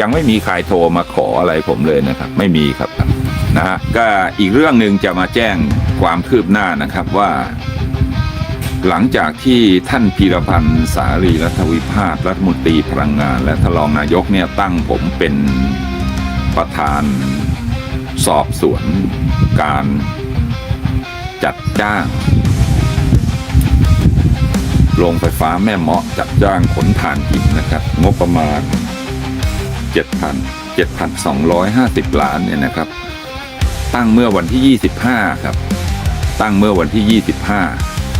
ยังไม่มีใครโทรมาขออะไรผมเลยนะครับ ไม่มีครับนะฮะก็อีกเรื่องหนึ่งจะมาแจ้งความคืบหน้านะครับว่า หลังจากที่ท่านพีรพันธ์สารีรัฐวิพาทรัฐมนตรีพลังงาน และทานรองนายกเนี่ยตั้งผมเป็นประธานสอบสวนการจัดจ้างโรงไฟฟ้าแม่เมาะจัดจ้างขนถ่านหินนะครับ งบประมาณ 7,000 7,250 ล้านเนี่ยนะครับ ตั้งเมื่อวันที่ 25 ครับ ตั้งเมื่อวันที่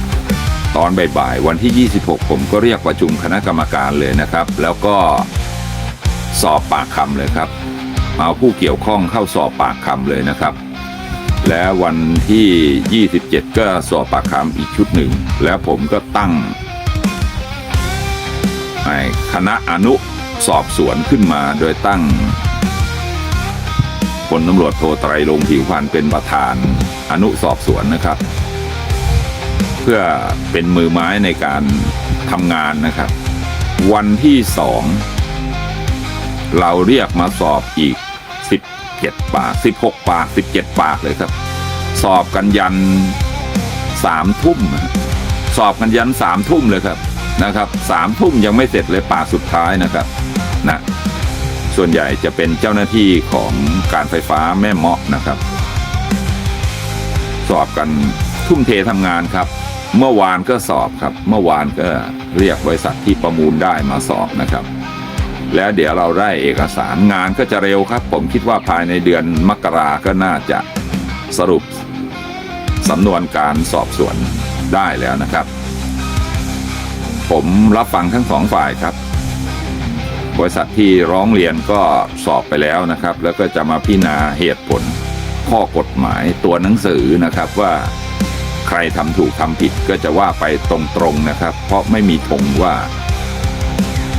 25 ตอนบ่ายๆ วันที่ 26 ผมก็เรียกประชุมคณะกรรมการเลยนะครับ แล้วก็สอบปากคำเลยครับ เอาผู้เกี่ยวข้องเข้าสอบปากคำเลยนะครับ และวันที่ 27 ก็สอบปากคำอีกชุดหนึ่ง แล้วผมก็ตั้งไอ้คณะอนุ สอบสวนขึ้นมาโดยตั้งพลตำรวจโทไตรลงผิวพันธ์เป็นประธานอนุสอบสวนนะครับ เพื่อเป็นมือไม้ในการทำงานนะครับ วันที่สองเราเรียกมาสอบอีก 17 ปาก 16 ปาก 17 ปากเลยครับ สอบกันยันสามทุ่มสอบกันยันสามทุ่มเลยครับนะครับสามทุ่มยังไม่เสร็จเลยปากสุดท้ายนะครับ นะส่วนใหญ่จะเป็นเจ้าหน้าที่ของการไฟฟ้าแม่เมาะนะครับ สอบกันทุ่มเททำงานครับ เมื่อวานก็สอบครับ เมื่อวานก็เรียกบริษัทที่ประมูลได้มาสอบนะครับ แล้วเดี๋ยวเราได้เอกสารงานก็จะเร็วครับ ผมคิดว่าภายในเดือนมกราก็น่าจะสรุปสำนวนการสอบสวนได้แล้วนะครับ ผมรับฟังทั้งสองฝ่ายครับ บริษัทที่ร้องเรียนก็สอบไปแล้วนะครับ แล้วก็จะมาพิจารณาเหตุผลข้อกฎหมายตัวหนังสือนะครับว่าใครทำถูกทำผิดก็จะว่าไปตรงๆนะครับ เพราะไม่มีธงว่า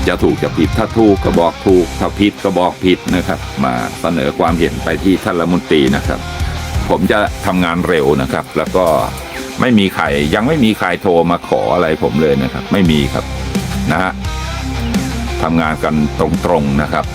จะถูกจะผิดถ้าถูกก็บอกถูกถ้าผิดก็บอกผิดนะครับ มาเสนอความเห็นไปที่ท่านรัฐมนตรีนะครับ ผมจะทำงานเร็วนะครับ แล้วก็ไม่มีใครยังไม่มีใครโทรมาขออะไรผมเลยนะครับ ไม่มีครับนะฮะ ทำงานกันตรงๆนะครับ